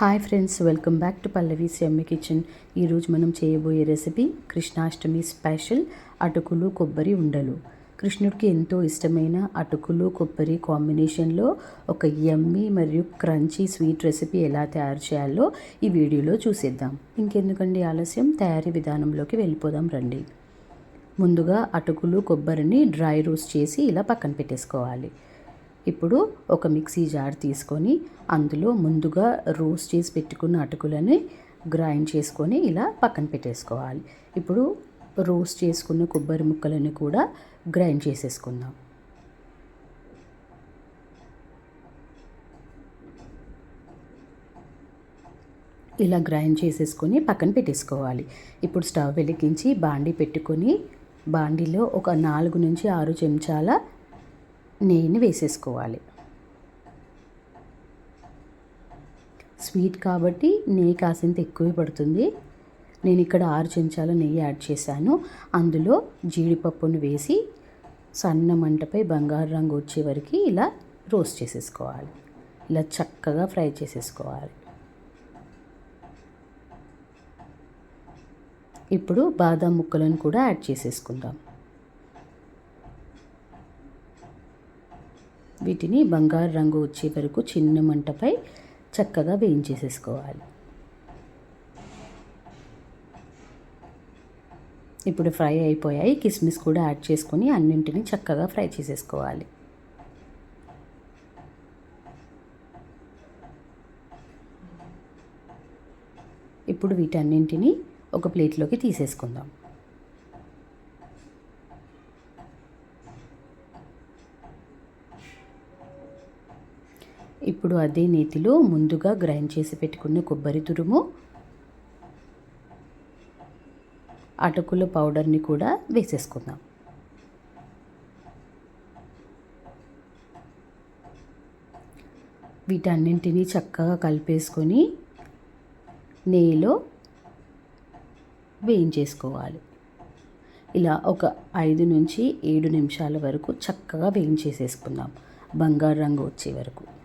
Hi friends welcome back to Pallavi yummy kitchen. ఈరోజు మనం చేయబోయే రెసిపీ కృష్ణాష్టమి స్పెషల్ అటుకులు కొబ్బరి ఉండలు. కృష్ణుడికి ఎంతో ఇష్టమైన అటుకులు కొబ్బరి కాంబినేషన్లో ఒక ఎమ్మి మరియు క్రంచీ స్వీట్ రెసిపీ ఎలా తయారు చేయాలో ఈ వీడియోలో చూసేద్దాం. ఇంకెందుకండి ఆలస్యం? తయారీ విధానంలోకి వెళ్ళిపోదాం రండి. ముందుగా అటుకులు కొబ్బరిని డ్రై రోస్ట్ చేసి ఇలా పక్కన పెట్టేసుకోవాలి. ఇప్పుడు ఒక మిక్సీ జార్ తీసుకొని అందులో ముందుగా రోస్ట్ చేసి పెట్టుకున్న అటుకులని గ్రైండ్ చేసుకొని ఇలా పక్కన పెట్టేసుకోవాలి. ఇప్పుడు రోస్ట్ చేసుకున్న కొబ్బరి ముక్కలని కూడా గ్రైండ్ చేసేసుకుందాం. ఇలా గ్రైండ్ చేసేసుకొని పక్కన పెట్టేసుకోవాలి. ఇప్పుడు స్టవ్ వెలిగించి బాండీ పెట్టుకొని బాండీలో ఒక నాలుగు నుంచి ఆరు చెంచాల నెయ్యిని వేసేసుకోవాలి. స్వీట్ కాబట్టి నెయ్యి కాసింత ఎక్కువ పడుతుంది. నేను ఇక్కడ ఆరు చెంచాల నెయ్యి యాడ్ చేశాను. అందులో జీడిపప్పును వేసి సన్న మంటపై బంగారు రంగు వచ్చే వరకు ఇలా రోస్ట్ చేసేసుకోవాలి. ఇలా చక్కగా ఫ్రై చేసేసుకోవాలి. ఇప్పుడు బాదం ముక్కలను కూడా యాడ్ చేసేసుకుందాం. వీటిని బంగారు రంగు వచ్చే వరకు చిన్న మంటపై చక్కగా వేయించేసేసుకోవాలి. ఇప్పుడు ఫ్రై అయిపోయాయి. కిస్మిస్ కూడా యాడ్ చేసుకొని అన్నింటినీ చక్కగా ఫ్రై చేసేసుకోవాలి. ఇప్పుడు వీటన్నింటినీ ఒక ప్లేట్లోకి తీసేసుకుందాం. ఇప్పుడు అదే నేతిలో ముందుగా గ్రైండ్ చేసి పెట్టుకున్న కొబ్బరి తురుము అటుకుల పౌడర్ని కూడా వేసేసుకుందాం. వీటన్నింటినీ చక్కగా కలిపేసుకొని నెయ్యిలో వేయించేసుకోవాలి. ఇలా ఒక ఐదు నుంచి ఏడు నిమిషాల వరకు చక్కగా వేయించేసేసుకుందాం. బంగారు రంగు వచ్చే వరకు.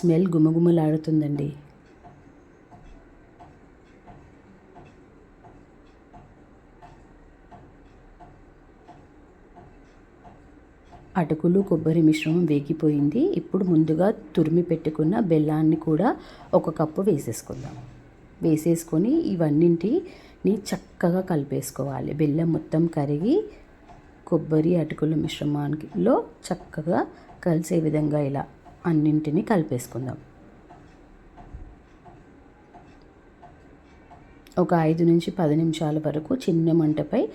స్మెల్ గుమగుమలాడుతుందండి. అటుకులు కొబ్బరి మిశ్రమం వేగిపోయింది. ఇప్పుడు ముందుగా తురిమి పెట్టుకున్న బెల్లాన్ని కూడా ఒక కప్పు వేసేసుకుందాం. వేసేసుకొని ఇవన్నింటిని చక్కగా కలిపేసుకోవాలి. బెల్లం మొత్తం కరిగి కొబ్బరి అటుకుల మిశ్రమానికిలో చక్కగా కలిసే విధంగా ఇలా అన్నింటినీ కలిపేసుకుందాం. ఒక ఐదు నుంచి పది నిమిషాల వరకు చిన్న మంటపై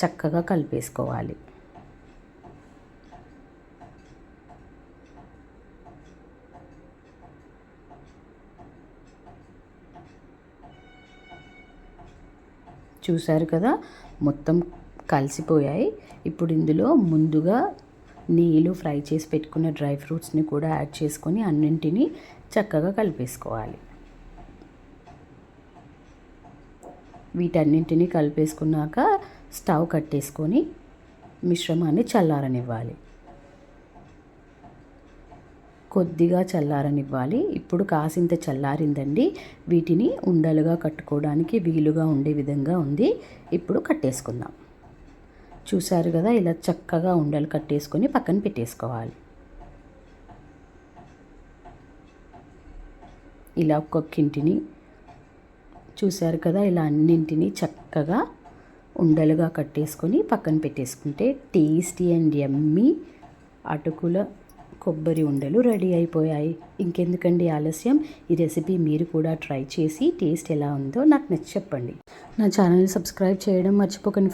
చక్కగా కలిపేసుకోవాలి. చూశారు కదా మొత్తం కలిసిపోయాయి. ఇప్పుడు ఇందులో ముందుగా నీళ్ళు ఫ్రై చేసి పెట్టుకున్న డ్రై ఫ్రూట్స్ని కూడా యాడ్ చేసుకొని అన్నింటినీ చక్కగా కలిపేసుకోవాలి. వీటన్నింటినీ కలిపేసుకున్నాక స్టవ్ కట్టేసుకొని మిశ్రమాన్ని చల్లారనివ్వాలి. కొద్దిగా చల్లారనివ్వాలి. ఇప్పుడు కాసింత చల్లారిందండి. వీటిని ఉండలుగా కట్టుకోవడానికి వీలుగా ఉండే విధంగా ఉంది. ఇప్పుడు కట్టేసుకుందాం. చూశారు కదా ఇలా చక్కగా ఉండలు కట్టేసుకొని పక్కన పెట్టేసుకోవాలి. ఇలా ఒక్కొక్కింటిని చూశారు కదా ఇలా అన్నింటినీ చక్కగా ఉండలుగా కట్టేసుకొని పక్కన పెట్టేసుకుంటే టేస్టీ అండ్ ఎమ్మీ అటుకుల కొబ్బరి ఉండలు రెడీ అయిపోయాయి. ఇంకెందుకండి ఆలస్యం? ఈ రెసిపీ మీరు కూడా ట్రై చేసి టేస్ట్ ఎలా ఉందో నాకు నచ్చి చెప్పండి. నా ఛానల్ని సబ్స్క్రైబ్ చేయడం మర్చిపోకండి.